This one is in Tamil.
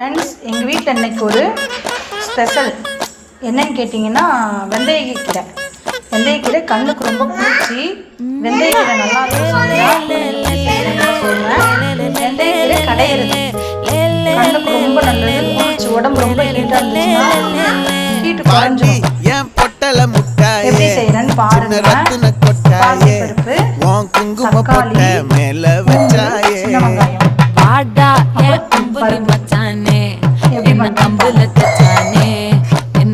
ஃப்ரெண்ட்ஸ் எங்கள் வீட்டில் இன்னைக்கு ஒரு ஸ்பெஷல் என்னன்னு கேட்டிங்கன்னா வெந்தயக்கீரை. வெந்தயக்கீரை கண்ணுக்கு ரொம்ப குளிர்ச்சி வெந்தயக்கீரை நல்லா இருக்கும் சொல்லுவேன் வெந்தயக்கீரை கடையிறது. கண்ணுக்கு ரொம்ப நல்லது. உடம்பு ரொம்ப ஹீட்டாக இருந்துச்சுன்னா ஹீட்டு முட்டாயே. எப்படி செய்யறேன்னு பாருங்க. பாசிப்பருப்பு, தக்காளி, சின்ன வெங்காயம். வாடா